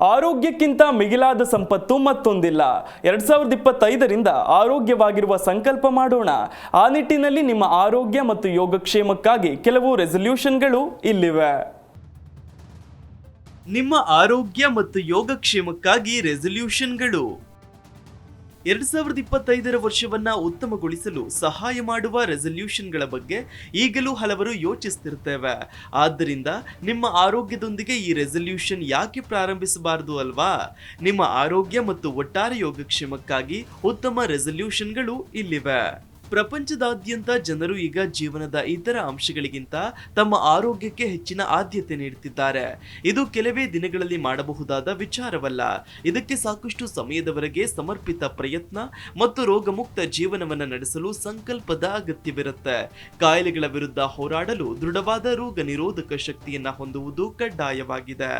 ಆರೋಗ್ಯಕ್ಕಿಂತ ಮಿಗಿಲಾದ ಸಂಪತ್ತು ಮತ್ತೊಂದಿಲ್ಲ. ಎರಡ್ ಸಾವಿರದ ಇಪ್ಪತ್ತೈದರಿಂದ ಆರೋಗ್ಯವಾಗಿರುವ ಸಂಕಲ್ಪ ಮಾಡೋಣ. ಆ ನಿಟ್ಟಿನಲ್ಲಿ ನಿಮ್ಮ ಆರೋಗ್ಯ ಮತ್ತು ಯೋಗಕ್ಷೇಮಕ್ಕಾಗಿ ಕೆಲವು ರೆಸಲ್ಯೂಷನ್ಗಳು ಇಲ್ಲಿವೆ. ನಿಮ್ಮ ಆರೋಗ್ಯ ಮತ್ತು ಯೋಗಕ್ಷೇಮಕ್ಕಾಗಿ ರೆಸಲ್ಯೂಷನ್ಗಳು. ಎರಡ್ ಸಾವಿರದ ಇಪ್ಪತ್ತೈದರ ವರ್ಷವನ್ನ ಉತ್ತಮಗೊಳಿಸಲು ಸಹಾಯ ಮಾಡುವ ರೆಸಲ್ಯೂಷನ್ಗಳ ಬಗ್ಗೆ ಈಗಲೂ ಹಲವರು ಯೋಚಿಸ್ತಿರ್ತೇವೆ. ಆದ್ದರಿಂದ ನಿಮ್ಮ ಆರೋಗ್ಯದೊಂದಿಗೆ ಈ ರೆಸಲ್ಯೂಷನ್ ಯಾಕೆ ಪ್ರಾರಂಭಿಸಬಾರದು ಅಲ್ವಾ? ನಿಮ್ಮ ಆರೋಗ್ಯ ಮತ್ತು ಒಟ್ಟಾರೆ ಯೋಗಕ್ಷೇಮಕ್ಕಾಗಿ ಉತ್ತಮ ರೆಸಲ್ಯೂಷನ್ಗಳು ಇಲ್ಲಿವೆ. ಪ್ರಪಂಚದಾದ್ಯಂತ ಜನರು ಈಗ ಜೀವನದ ಇತರ ಅಂಶಗಳಿಗಿಂತ ತಮ್ಮ ಆರೋಗ್ಯಕ್ಕೆ ಹೆಚ್ಚಿನ ಆದ್ಯತೆ ನೀಡುತ್ತಿದ್ದಾರೆ. ಇದು ಕೆಲವೇ ದಿನಗಳಲ್ಲಿ ಮಾಡಬಹುದಾದ ವಿಚಾರವಲ್ಲ. ಇದಕ್ಕೆ ಸಾಕಷ್ಟು ಸಮಯದವರೆಗೆ ಸಮರ್ಪಿತ ಪ್ರಯತ್ನ ಮತ್ತು ರೋಗಮುಕ್ತ ಜೀವನವನ್ನು ನಡೆಸಲು ಸಂಕಲ್ಪದ ಅಗತ್ಯವಿರುತ್ತೆ. ಕಾಯಿಲೆಗಳ ವಿರುದ್ಧ ಹೋರಾಡಲು ದೃಢವಾದ ರೋಗ ನಿರೋಧಕ ಶಕ್ತಿಯನ್ನ ಹೊಂದುವುದು ಕಡ್ಡಾಯವಾಗಿದೆ.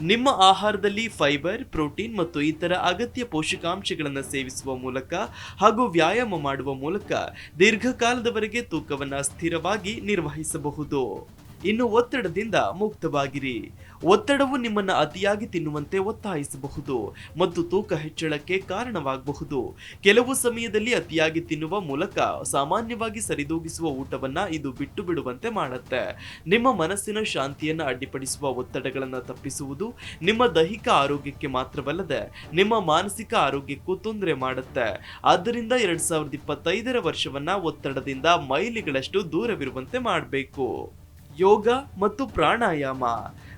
ನಿಮ್ಮ ಆಹಾರದಲ್ಲಿ ಫೈಬರ್, ಪ್ರೋಟೀನ್ ಮತ್ತು ಇತರ ಅಗತ್ಯ ಪೋಷಕಾಂಶಗಳನ್ನು ಸೇವಿಸುವ ಮೂಲಕ ಹಾಗೂ ವ್ಯಾಯಾಮ ಮಾಡುವ ಮೂಲಕ ದೀರ್ಘಕಾಲದವರೆಗೆ ತೂಕವನ್ನು ಸ್ಥಿರವಾಗಿ ನಿರ್ವಹಿಸಬಹುದು. ಇನ್ನು ಒತ್ತಡದಿಂದ ಮುಕ್ತವಾಗಿರಿ. ಒತ್ತಡವು ನಿಮ್ಮನ್ನು ಅತಿಯಾಗಿ ತಿನ್ನುವಂತೆ ಒತ್ತಾಯಿಸಬಹುದು. ಮತ್ತು ತೂಕ ಹೆಚ್ಚಳಕ್ಕೆ ಕಾರಣವಾಗಬಹುದು. ಕೆಲವು ಸಮಯದಲ್ಲಿ ಅತಿಯಾಗಿ ತಿನ್ನುವ ಮೂಲಕ ಸಾಮಾನ್ಯವಾಗಿ ಸರಿದೂಗಿಸುವ ಊಟವನ್ನ ಇದು ಬಿಟ್ಟು ಬಿಡುವಂತೆ ಮಾಡುತ್ತೆ. ನಿಮ್ಮ ಮನಸ್ಸಿನ ಶಾಂತಿಯನ್ನು ಅಡ್ಡಿಪಡಿಸುವ ಒತ್ತಡಗಳನ್ನು ತಪ್ಪಿಸುವುದು ನಿಮ್ಮ ದೈಹಿಕ ಆರೋಗ್ಯಕ್ಕೆ ಮಾತ್ರವಲ್ಲದೆ ನಿಮ್ಮ ಮಾನಸಿಕ ಆರೋಗ್ಯಕ್ಕೂ ತೊಂದರೆ ಮಾಡುತ್ತೆ. ಆದ್ದರಿಂದ ಎರಡ್ ಸಾವಿರದ ಇಪ್ಪತ್ತೈದರ ವರ್ಷವನ್ನ ಒತ್ತಡದಿಂದ ಮೈಲಿಗಳಷ್ಟು ದೂರವಿರುವಂತೆ ಮಾಡಬೇಕು. ಯೋಗ ಮತ್ತು ಪ್ರಾಣಾಯಾಮ.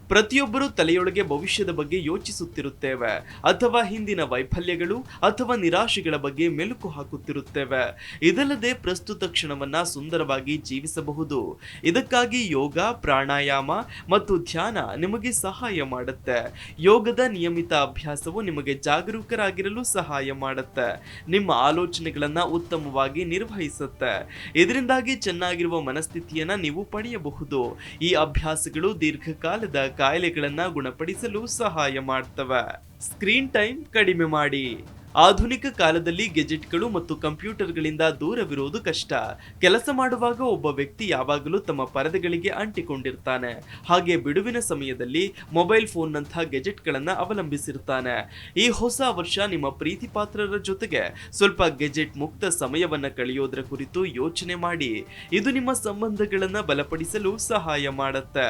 ಪ್ರತಿಯೊಬ್ಬರೂ ತಲೆಯೊಳಗೆ ಭವಿಷ್ಯದ ಬಗ್ಗೆ ಯೋಚಿಸುತ್ತಿರುತ್ತೇವೆ. ಅಥವಾ ಹಿಂದಿನ ವೈಫಲ್ಯಗಳು ಅಥವಾ ನಿರಾಶೆಗಳ ಬಗ್ಗೆ ಮೆಲುಕು ಹಾಕುತ್ತಿರುತ್ತೇವೆ. ಇದಲ್ಲದೆ ಪ್ರಸ್ತುತ ಕ್ಷಣವನ್ನ ಸುಂದರವಾಗಿ ಜೀವಿಸಬಹುದು. ಇದಕ್ಕಾಗಿ ಯೋಗ, ಪ್ರಾಣಾಯಾಮ ಮತ್ತು ಧ್ಯಾನ ನಿಮಗೆ ಸಹಾಯ ಮಾಡುತ್ತೆ. ಯೋಗದ ನಿಯಮಿತ ಅಭ್ಯಾಸವು ನಿಮಗೆ ಜಾಗರೂಕರಾಗಿರಲು ಸಹಾಯ ಮಾಡುತ್ತೆ. ನಿಮ್ಮ ಆಲೋಚನೆಗಳನ್ನ ಉತ್ತಮವಾಗಿ ನಿರ್ವಹಿಸುತ್ತೆ. ಇದರಿಂದಾಗಿ ಚೆನ್ನಾಗಿರುವ ಮನಸ್ಥಿತಿಯನ್ನ ನೀವು ಪಡೆಯಬಹುದು. ಈ ಅಭ್ಯಾಸಗಳು ದೀರ್ಘಕಾಲದ ಕಾಯಿಲೆಗಳನ್ನ ಗುಣಪಡಿಸಲು ಸಹಾಯ ಮಾಡ್ತವೆ. ಸ್ಕ್ರೀನ್ ಟೈಮ್ ಕಡಿಮೆ ಮಾಡಿ. ಆಧುನಿಕ ಕಾಲದಲ್ಲಿ ಗೆಜೆಟ್ಗಳು ಮತ್ತು ಕಂಪ್ಯೂಟರ್ಗಳಿಂದ ದೂರವಿರುವುದು ಕಷ್ಟ. ಕೆಲಸ ಮಾಡುವಾಗ ಒಬ್ಬ ವ್ಯಕ್ತಿ ಯಾವಾಗಲೂ ತಮ್ಮ ಪರದೆಗಳಿಗೆ ಅಂಟಿಕೊಂಡಿರ್ತಾನೆ. ಹಾಗೆ ಬಿಡುವಿನ ಸಮಯದಲ್ಲಿ ಮೊಬೈಲ್ ಫೋನ್ನಂತಹ ಗೆಜೆಟ್ಗಳನ್ನು ಅವಲಂಬಿಸಿರ್ತಾನೆ. ಈ ಹೊಸ ವರ್ಷ ನಿಮ್ಮ ಪ್ರೀತಿ ಪಾತ್ರರ ಜೊತೆಗೆ ಸ್ವಲ್ಪ ಗೆಜೆಟ್ ಮುಕ್ತ ಸಮಯವನ್ನು ಕಳೆಯೋದ್ರ ಕುರಿತು ಯೋಚನೆ ಮಾಡಿ. ಇದು ನಿಮ್ಮ ಸಂಬಂಧಗಳನ್ನು ಬಲಪಡಿಸಲು ಸಹಾಯ ಮಾಡುತ್ತೆ.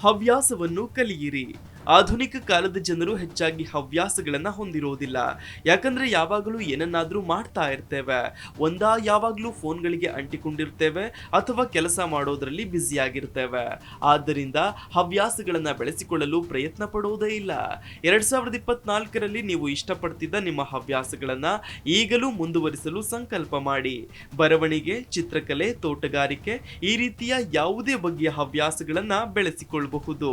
ಹವ್ಯಾಸವನ್ನು ಕಲಿಯಿರಿ. ಆಧುನಿಕ ಕಾಲದ ಜನರು ಹೆಚ್ಚಾಗಿ ಹವ್ಯಾಸಗಳನ್ನು ಹೊಂದಿರೋದಿಲ್ಲ. ಯಾಕಂದ್ರೆ ಯಾವಾಗಲೂ ಏನನ್ನಾದರೂ ಮಾಡ್ತಾ ಇರ್ತೇವೆ. ಒಂದಾ ಯಾವಾಗಲೂ ಫೋನ್ಗಳಿಗೆ ಅಂಟಿಕೊಂಡಿರ್ತೇವೆ ಅಥವಾ ಕೆಲಸ ಮಾಡೋದ್ರಲ್ಲಿ ಬ್ಯುಸಿ ಆಗಿರ್ತೇವೆ ಆದ್ದರಿಂದ ಹವ್ಯಾಸಗಳನ್ನು ಬೆಳೆಸಿಕೊಳ್ಳಲು ಪ್ರಯತ್ನ ಪಡುವುದೇ ಇಲ್ಲ. ಎರಡ್ ಸಾವಿರದ ಇಪ್ಪತ್ನಾಲ್ಕರಲ್ಲಿ ನೀವು ಇಷ್ಟಪಡ್ತಿದ್ದ ನಿಮ್ಮ ಹವ್ಯಾಸಗಳನ್ನ ಈಗಲೂ ಮುಂದುವರಿಸಲು ಸಂಕಲ್ಪ ಮಾಡಿ. ಬರವಣಿಗೆ, ಚಿತ್ರಕಲೆ, ತೋಟಗಾರಿಕೆ ಈ ರೀತಿಯ ಯಾವುದೇ ಬಗೆಯ ಹವ್ಯಾಸಗಳನ್ನು ಬೆಳೆಸಿಕೊಳ್ಳಬಹುದು